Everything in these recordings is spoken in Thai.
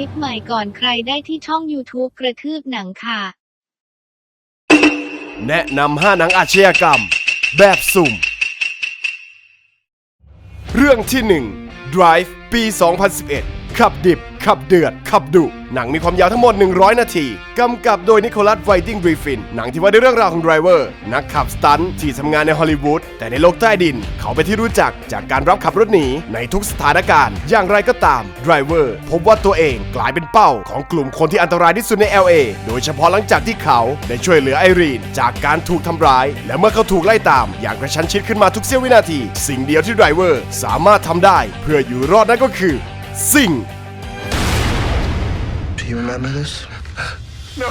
ลิปใหม่ก่อนใครได้ที่ช่อง YouTube กระทืบหนังค่ะ แนะนำ5หนังอาชญากรรม แบบสุ่ม เรื่องที่ 1 Drive ปี 2011 ขับดิบ ขับเดือด ขับดุ หนังมีความยาวทั้งหมด 100 นาที กำกับโดยนิโคลัสไวติงบรีฟิน หนังที่ว่าด้วยเรื่องราวของไดรเวอร์ นักขับสตันที่ทำงานในฮอลลีวูด แต่ในโลกใต้ดิน เขาเป็นที่รู้จักจากการรับขับรถหนี ในทุกสถานการณ์ อย่างไรก็ตามไดรเวอร์พบว่าตัวเองกลายเป็นเป้าของกลุ่มคนที่อันตรายที่สุดใน LA โดยเฉพาะหลังจากที่เขาได้ช่วยเหลือไอรีน จากการถูกทำร้าย และเมื่อเขาถูกไล่ตาม อย่างกระชั้นชิดขึ้นมาทุกเสี้ยววินาที สิ่งเดียวที่ไดรเวอร์สามารถทำได้ เพื่ออยู่รอดนั่นก็คือ สิ่ง you remember this? No.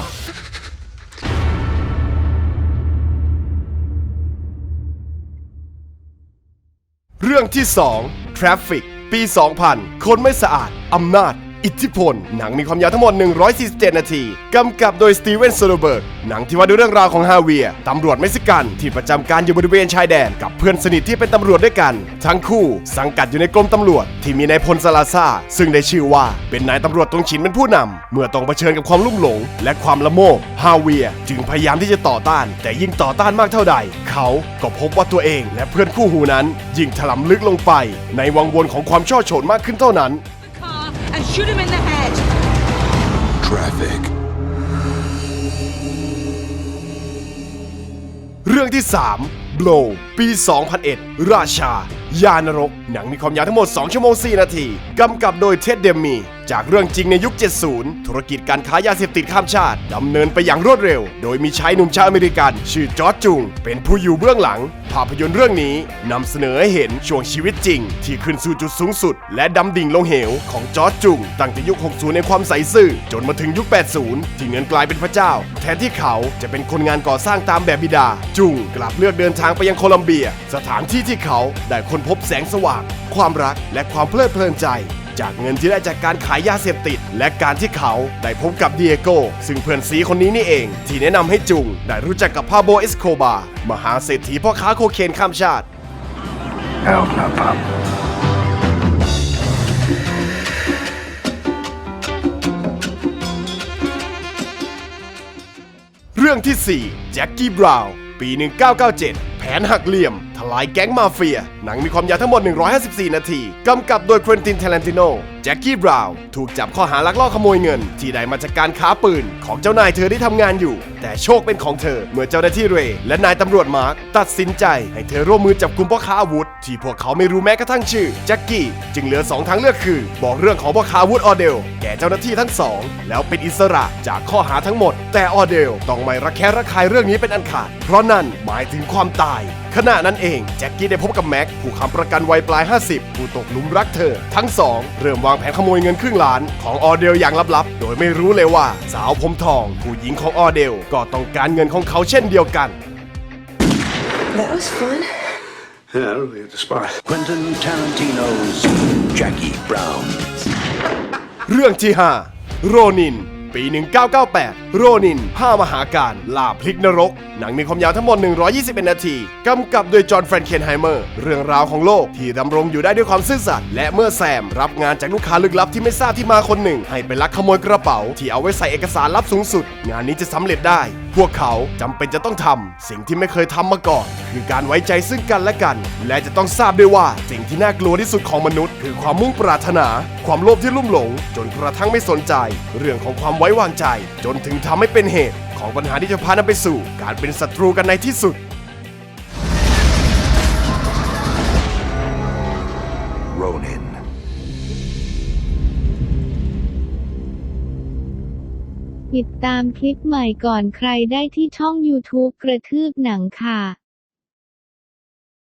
เรื่องที่2 Traffic ปี 2000 คนไม่สะอาด อำนาจ อิทธิพล หนังมีความยาวทั้งหมด 147 นาที กำกับโดยสตีเวนโซโลเบิร์ก หนังที่ว่าด้วยเรื่องราวของฮาเวีย ตำรวจเม็กซิกัน ที่ประจำการอยู่บริเวณชายแดน กับเพื่อนสนิทที่เป็นตำรวจด้วยกัน ทั้งคู่สังกัดอยู่ในกรมตำรวจ ที่มีนายพลซาลาซาซึ่งได้ชื่อว่าเป็นนายตำรวจตรงฉินเป็นผู้นำ เมื่อต้องเผชิญกับความลุ่มหลง และความละโมบฮาเวียจึงพยายามที่จะต่อต้าน แต่ยิ่งต่อต้านมากเท่าใด เขาก็พบว่าตัวเอง และเพื่อนคู่หูนั้น ยิ่งถลำลึกลงไป ในวังวนของความช่อโฉนมากขึ้นเท่านั้น shoot him in the head. Traffic. เรื่องที่ 3 Blow ปี 2001 ราชา ยานรก หนังมีความยาวทั้งหมด 2 ชั่วโมง 4 นาที กำกับโดยเท็ดเดมมี จากเรื่องจริงในยุค 70 ธุรกิจการค้ายาเสพติดข้ามชาติดำเนินไปอย่างรวดเร็ว โดยมีชายหนุ่มชาวอเมริกัน ชื่อจอร์จจุง เป็นผู้อยู่เบื้องหลัง ภาพยนตร์เรื่องนี้นำเสนอให้เห็นช่วงชีวิตจริง ที่ขึ้นสู่จุดสูงสุด และดำดิ่งลงเหวของจอร์จจุง ตั้งแต่ยุค 60 ในความใสซื่อ จนมาถึงยุค 80 ที่เงินกลายเป็นพระเจ้า แทนที่เขาจะเป็นคนงานก่อสร้างตามแบบบิดา จุงกลับเลือกเดินทางไปยังโคลัมเบีย สถานที่ที่เขาได้ค้นพบแสงสว่าง ความรักและความเพลิดเพลินใจ จากเงินที่ได้จากการขายยาเสพติด และการที่เขาได้พบกับเดียโกซึ่งเพื่อนซีคนนี้นี่เอง ที่แนะนำให้จุง ได้รู้จักกับพาโบเอสโคบามหาเศรษฐีพ่อค้าโคเคนข้ามชาติ Help not pop. เรื่องที่ 4 แจ็คกี้บราวน์ปี 1997 แผนหักเหลี่ยม ทลายแก๊งมาเฟีย หนังมีความยาวทั้งหมด 154 นาที กำกับโดยควินตินเทเลนติโน แจ็คกี้บราวน์ ถูกจับข้อหาลักลอบขโมยเงิน ที่ได้มาจากการค้าปืน ของเจ้านายเธอที่ทำงานอยู่ แต่โชคเป็นของเธอ เมื่อเจ้าหน้าที่เรย์และนายตำรวจมาร์คตัดสินใจ ให้เธอร่วมมือจับกลุ่มพ่อค้าอาวุธ ที่พวกเขาไม่รู้แม้กระทั่งชื่อ แจ็คกี้ จึงเหลือสองทางเลือกคือ บอกเรื่องของพ่อค้าอาวุธออเดล แก่เจ้าหน้าที่ทั้งสอง แล้วเป็นอิสระจากข้อหาทั้งหมด แต่ออเดลต้องไม่ระแคะระคายเรื่องนี้เป็นอันขาด เพราะนั่นหมายถึงความตายขณะนั้นเองแจ็คกี้ได้พบกับแม็กผู้ค้ำประกันวัยปลาย 50 ผู้ตกหลุมรักเธอ ทั้งสองเริ่มวางแผนขโมยเงินครึ่งล้านของออเดลอย่างลับๆ โดยไม่รู้เลยว่าสาวผมทอง ผู้หญิงของออเดลก็ต้องการเงินของเขาเช่นเดียวกัน That was fun. Yeah, really at the spot. Quentin Tarantino's Jackie Brown. เรื่องที่ 5 โรนิน ปี 1998โรนิน5มหาการลาพลิกนรก หนังมีความยาวทั้งหมด 121 นาที กำกับโดยจอห์นแฟรงเคนไฮเมอร์ เรื่องราวของโลกที่ดำรงอยู่ได้ด้วยความซื่อสัตย์และเมื่อแซมรับงานจากลูกค้าลึกลับที่ไม่ทราบที่มาคนหนึ่ง ให้ไปลักขโมยกระเป๋า ที่เอาไว้ใส่เอกสารลับสูงสุด งานนี้จะสำเร็จได้ พวกเขาจำเป็นจะต้องทำสิ่งที่ไม่เคยทำมาก่อน คือการไว้ใจซึ่งกันและกัน และจะต้องทราบด้วยว่าสิ่งที่น่ากลัวที่สุดของมนุษย์ คือความมุ่งปรารถนา ความโลภที่ลุ่มหลง จนกระทั่งไม่สนใจ เรื่องของความไว้วางใจ จนถึงทำให้เป็นเหตุของปัญหาที่จะพานำไปสู่ การเป็นศัตรูกันในที่สุด Ronin. ติดตามคลิปใหม่ก่อนใครได้ที่ช่อง YouTube กระทืบหนังค่ะ